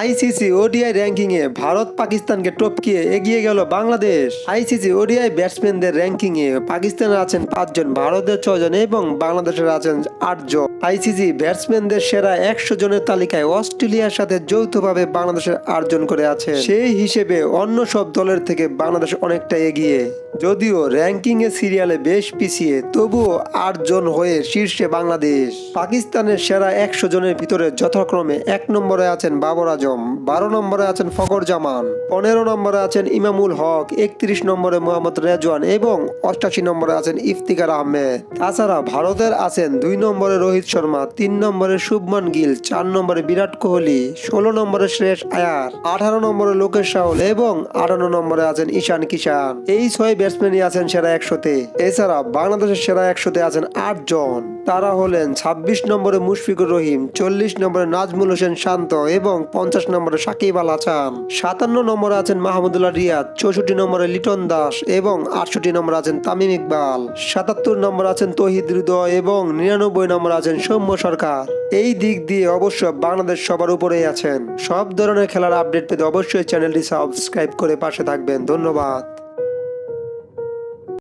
ICC ODI ranking এ ভারত পাকিস্তানকে টপকিয়ে এগিয়ে গেল বাংলাদেশ। আইসিসি ওডিআই ব্যাটসম্যানদের র্যাঙ্কিং এ পাকিস্তানের আছেন পাঁচজন, ভারতের ছজন এবং বাংলাদেশের আছেন আটজন। আইসিসি ব্যাটসম্যানদের সেরা একশো জনের তালিকায় অস্ট্রেলিয়ার সাথে যৌথভাবে বাংলাদেশের আটজন করে আছে। সেই হিসেবে অন্য সব দলের থেকে বাংলাদেশ অনেকটা এগিয়ে। যদিও র্যাঙ্কিং এ সিরিয়ালে বেশ পিছিয়ে, তবুও আটজন হয়ে শীর্ষে বাংলাদেশ। পাকিস্তানের সেরা একশো জনের ভিতরে যথাক্রমে এক নম্বরে আছেন বাবর আজম, বারো নম্বরে আছেন ফকর জামান, পনেরো নম্বরে আছেন ইমামুল হক, একত্রিশ নম্বরে মোহাম্মদ রেজওয়ান এবং অষ্টাশি নম্বরে আছেন ইফতিকার আহমেদ। তাছাড়া ভারতের আছেন দুই নম্বরে রোহিত শর্মা, তিন নম্বরে শুভমান গিল, চার নম্বরে বিরাট কোহলি, ষোলো নম্বরে শ্রেয়স আয়ার, আঠারো নম্বরে লোকেশ রাহুল এবং আঠারো নম্বরে আছেন ঈশান কিষান। এই ছয় ব্যাটসম্যানই আছেন সেরা একশোতে। এছাড়া বাংলাদেশের সেরা একশোতে আছেন আট জন। তারা হলেন ছাব্বিশ নম্বরে মুশফিকুর রহিম, চল্লিশ নম্বরে নাজমুল হোসেন শান্ত এবং পঞ্চাশ নম্বরে সাকিব আল হাসান। সাতান্ন নম্বরে আছেন মাহমুদুল্লাহ রিয়াদ, চৌষট্টি নম্বরে লিটন দাস এবং আটষট্টি নম্বরে আছেন তামিম ইকবাল। সাতাত্তর নম্বর আছেন তহিদ হৃদয় এবং নিরানব্বই নম্বর আছেন সৌম্য সরকার। এই দিক দিয়ে অবশ্য বাংলাদেশ সবার উপরেই আছেন। সব ধরনের খেলার আপডেট পেতে অবশ্যই চ্যানেলটি সাবস্ক্রাইব করে পাশে থাকবেন। ধন্যবাদ।